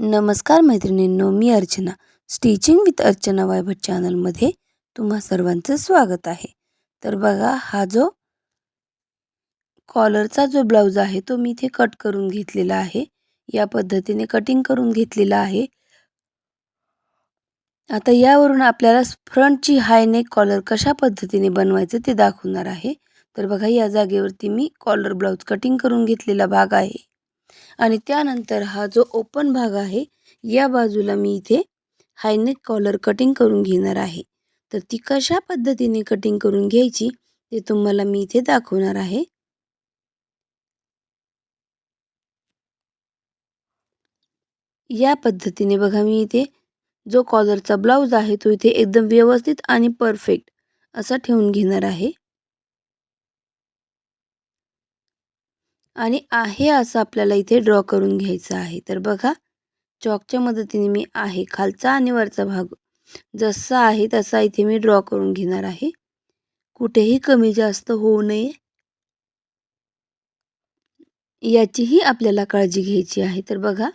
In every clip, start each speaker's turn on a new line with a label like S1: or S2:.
S1: नमस्कार मैत्रिणींनो मी अर्चना. स्टिचिंग विथ अर्चना वायभट चॅनलमध्ये तुम्हा सर्वांचं स्वागत आहे. तर बघा हा जो कॉलरचा जो ब्लाऊज आहे तो मी इथे कट करून घेतलेला आहे. या पद्धतीने कटिंग करून घेतलेला आहे. आता यावरून आपल्याला फ्रंटची हाय नेक कॉलर कशा पद्धतीने बनवायचं ते दाखवणार आहे. तर बघा या जागेवरती मी कॉलर ब्लाऊज कटिंग करून घेतलेला भाग आहे. आणि त्यानंतर हा जो ओपन भाग आहे या बाजूला मी इथे हायनेक कॉलर कटिंग करून घेणार आहे. तर ती कशा पद्धतीने कटिंग करून घ्यायची ते तुम्हाला मी इथे दाखवणार आहे. या पद्धतीने बघा मी इथे जो कॉलरचा ब्लाऊज आहे तो इथे एकदम व्यवस्थित आणि परफेक्ट असा ठेवून घेणार आहे. आणि आहे असं आपल्याला इथे ड्रॉ करून घ्यायचं आहे. तर बघा चॉकच्या मदतीने मी आहे खालचा आणि वरचा भाग. जसा आहे तसा इथे मी ड्रॉ करून घेणार आहे. कुठेही कमी जास्त होऊ नये. याचीही आपल्याला काळजी घ्यायची आहे. तर बघा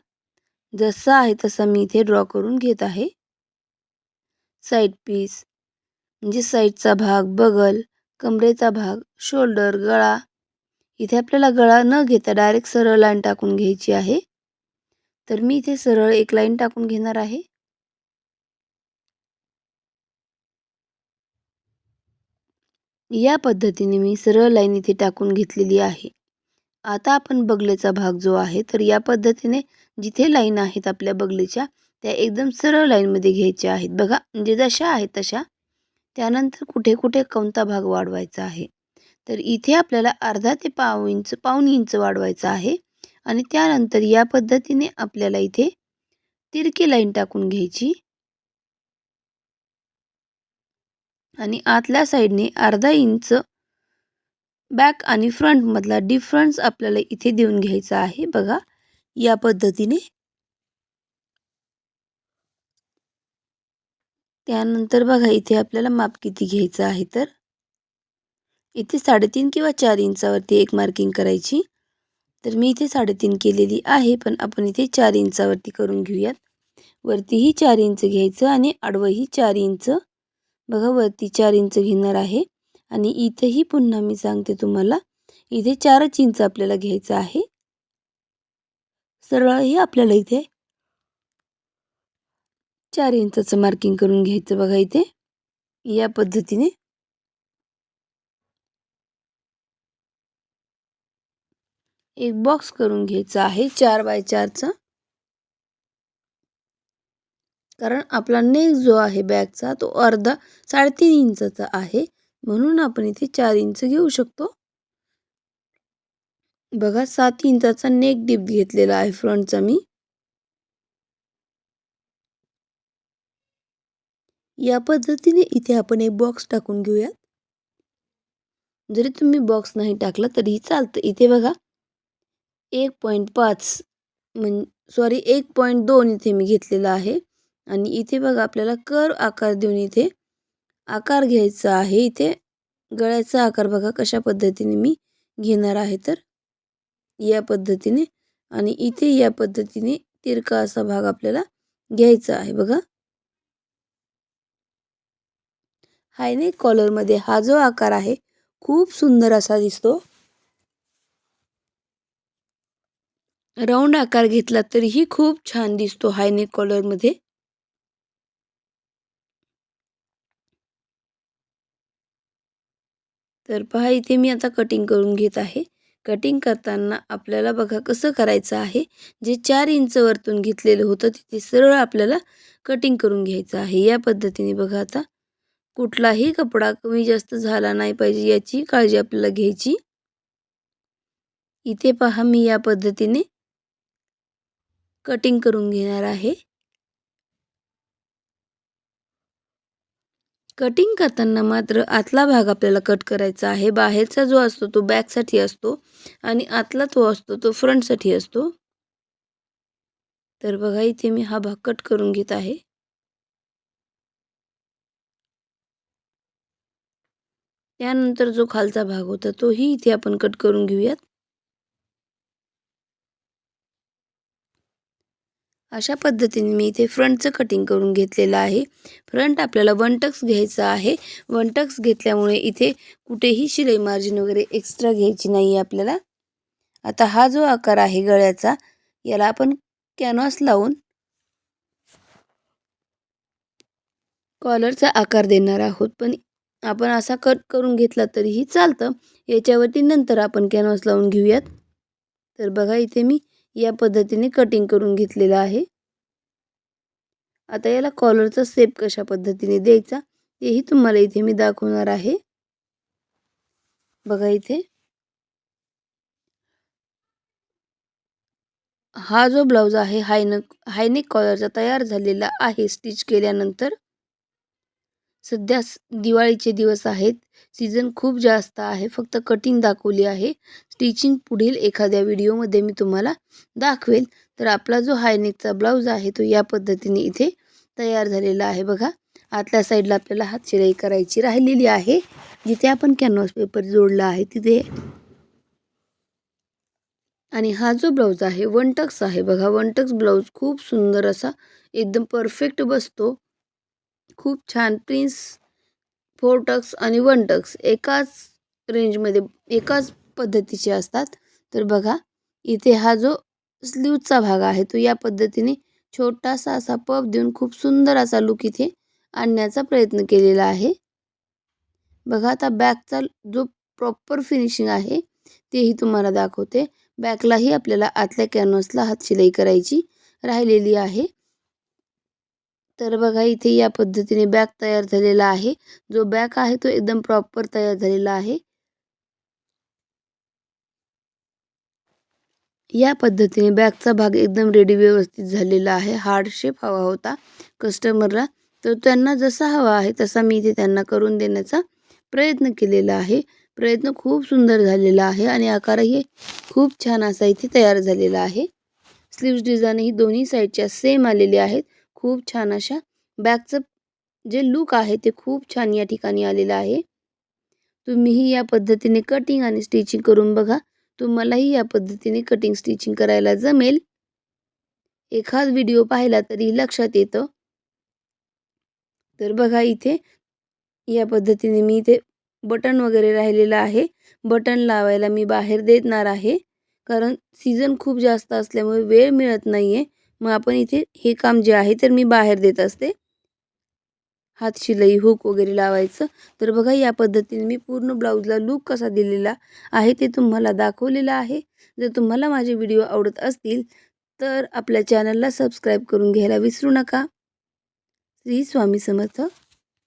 S1: जसा आहे तसा मी इथे ड्रॉ करून घेत आहे. साईड पीस म्हणजे साईडचा भाग बगल कमरेचा भाग शोल्डर गळा इथे आपल्याला गळा न घेता डायरेक्ट सरळ लाईन टाकून घ्यायची आहे. तर मी इथे सरळ एक लाईन टाकून घेणार आहे. या पद्धतीने मी सरळ लाईन इथे टाकून घेतलेली आहे. आता आपण बगलेचा भाग जो आहे तर या पद्धतीने जिथे लाईन आहेत आपल्या बगलेच्या त्या एकदम सरळ लाईनमध्ये घ्यायच्या आहेत. बघा म्हणजे जशा आहेत तशा त्यानंतर कुठे कुठे कोणता भाग वाढवायचा आहे. तर इथे आपल्याला अर्धा ते पाव इंच पाऊन इंच वाढवायचं आहे. आणि त्यानंतर या पद्धतीने आपल्याला इथे तिरकी लाईन टाकून घ्यायची. आणि आतल्या साईडने अर्धा इंच बॅक आणि फ्रंटमधला डिफरन्स आपल्याला इथे देऊन घ्यायचा आहे. बघा या पद्धतीने. त्यानंतर बघा इथे आपल्याला माप किती घ्यायचं आहे तर इथे साडेतीन किंवा चार इंचावरती एक मार्किंग करायची. तर मी इथे साडेतीन केलेली आहे पण आपण इथे चार इंचावरती करून घेऊयात. वरतीही चार इंच घ्यायचं आणि आडवंही चार इंच. बघा वरती चार इंच घेणार आहे. आणि इथेही पुन्हा मी सांगते तुम्हाला इथे चारच इंच आपल्याला घ्यायचं आहे. सरळही आपल्याला इथे चार इंचाचं मार्किंग करून घ्यायचं बघा इथे. या पद्धतीने एक बॉक्स करून घ्यायचा आहे चार बाय चारचा. कारण आपला नेक जो आहे बॅगचा तो अर्धा साडेतीन इंचाचा आहे. म्हणून आपण इथे चार इंच घेऊ शकतो. बघा सात इंचाचा नेक डिप घेतलेला आहे फ्रंटचा मी. या पद्धतीने इथे आपण एक बॉक्स टाकून घेऊयात. जरी तुम्ही बॉक्स नाही टाकला तरीही चालतं. इथे बघा एक पॉईंट पाच म्हण सॉरी एक पॉईंट दोन इथे मी घेतलेला आहे. आणि इथे बघा आपल्याला कर आकार देऊन इथे आकार घ्यायचा आहे. इथे गळ्याचा आकार बघा कशा पद्धतीने मी घेणार आहे तर? या पद्धतीने आणि इथे या पद्धतीने तिरका असा भाग आपल्याला घ्यायचा आहे बघा. हायने कॉलरमध्ये हा जो आकार आहे खूप सुंदर असा दिसतो. राऊंड आकार घेतला तरीही खूप छान दिसतो हायनेक कॉलरमध्ये तर पहा इथे मी आता कटिंग करून घेत आहे. कटिंग करताना आपल्याला बघा कसं करायचं आहे. जे चार इंच वरतून घेतलेलं होतं तिथे सरळ आपल्याला कटिंग करून घ्यायचं आहे. या पद्धतीने बघा आता. कुठलाही कपडा कमी जास्त झाला नाही पाहिजे याची काळजी आपल्याला घ्यायची. इथे पहा मी या पद्धतीने कटिंग करून घेणार आहे. कटिंग करताना मात्र आतला भाग आपल्याला कट करायचा आहे. बाहेरचा जो असतो तो बॅकसाठी असतो आणि आतला तो असतो तो फ्रंटसाठी असतो. तर बघा इथे मी हा भाग कट करून घेत आहे. त्यानंतर जो खालचा भाग होता तोही इथे आपण कट करून घेऊयात. अशा पद्धतीने मी इथे फ्रंटचं कटिंग करून घेतलेलं आहे. फ्रंट आपल्याला वन टक्स घ्यायचा आहे. वन टक्स घेतल्यामुळे इथे कुठेही शिलाई मार्जिन वगैरे एक्स्ट्रा घ्यायची नाही आहे आपल्याला. आता हा जो आकार आहे गळ्याचा याला आपण कॅनव्हास लावून कॉलरचा आकार देणार आहोत. पण आपण असा कट करून घेतला तरीही चालतं. याच्यावरती नंतर आपण कॅनव्हास लावून घेऊयात. तर बघा इथे मी या पद्धतीने कटिंग करून घेतलेलं आहे. आता याला कॉलरचा सेप कशा पद्धतीने द्यायचा तेही तुम्हाला इथे मी दाखवणार आहे. बघा इथे. हा जो ब्लाऊज आहे हायनक हायनेक कॉलरचा तयार झालेला आहे स्टिच केल्यानंतर सध्या दिवाळीचे दिवस आहेत. सीझन खूप जास्त आहे. फक्त कटिंग दाखवली आहे. स्टिचिंग पुढील एखाद्या व्हिडिओमध्ये मी तुम्हाला दाखवेल. तर आपला जो हायनेकचा ब्लाऊज आहे तो या पद्धतीने इथे तयार झालेला आहे बघा. आतल्या साईडला आपल्याला हात शिलाई करायची राहिलेली आहे. जिथे आपण कॅनव्हास पेपर जोडला आहे तिथे. आणि हा जो ब्लाऊज आहे वन टक्स आहे बघा. वन टक्स ब्लाऊज खूप सुंदर असा एकदम परफेक्ट बसतो. खूप छान. प्रिन्स फोर टक्स आणि वन टक्स एकाच रेंजमध्ये एकाच पद्धतीचे असतात. तर बघा इथे हा जो स्लीवचा भाग आहे तो या पद्धतीने छोटासा असा पफ देऊन खूप सुंदर असा लुक इथे आणण्याचा प्रयत्न केलेला आहे. बघा आता बॅकचा जो प्रॉपर फिनिशिंग आहे तेही तुम्हाला दाखवते. बॅकलाही आपल्याला आतल्या कॅनव्हसला हात शिलाई करायची राहिलेली आहे. तर बघा इथे या पद्धतीने बॅग तयार झालेला आहे. जो बॅग आहे तो एकदम प्रॉपर तयार झालेला आहे. या पद्धतीने बॅगचा भाग एकदम रेडी व्यवस्थित झालेला आहे. हार्ड शेप हवा होता कस्टमरला तर त्यांना जसा हवा आहे तसा मी इथे त्यांना करून देण्याचा प्रयत्न केलेला आहे. प्रयत्न खूप सुंदर झालेला आहे आणि आकारही खूप छान असा इथे तयार झालेला आहे. स्लीव्स डिझाईन ही दोन्ही साईडच्या सेम आलेली आहेत. खूप छान अशा बॅगचं जे लुक आहे ते खूप छान या ठिकाणी आलेलं आहे. तुम्हीही या पद्धतीने कटिंग आणि स्टिचिंग करून बघा. तुम्हालाही या पद्धतीने कटिंग स्टिचिंग करायला जमेल. एखाद व्हिडिओ पाहिला तरी लक्षात येतं. तर बघा इथे या पद्धतीने मी इथे बटन वगैरे राहिलेलं आहे. बटन लावायला मी बाहेर देणार आहे. कारण सीझन खूप जास्त असल्यामुळे वेळ मिळत नाही आहे मग आपण इथे हे काम जे आहे तर मी बाहेर देत असते. हात शिलाई हुक वगैरे लावायचं. तर बघा या पद्धतीने मी पूर्ण ब्लाऊजला लूक कसा दिलेला आहे ते तुम्हाला दाखवलेलं आहे. जर तुम्हाला माझे व्हिडिओ आवडत असतील तर आपल्या चॅनलला सबस्क्राईब करून घ्यायला विसरू नका. श्री स्वामी समर्थ.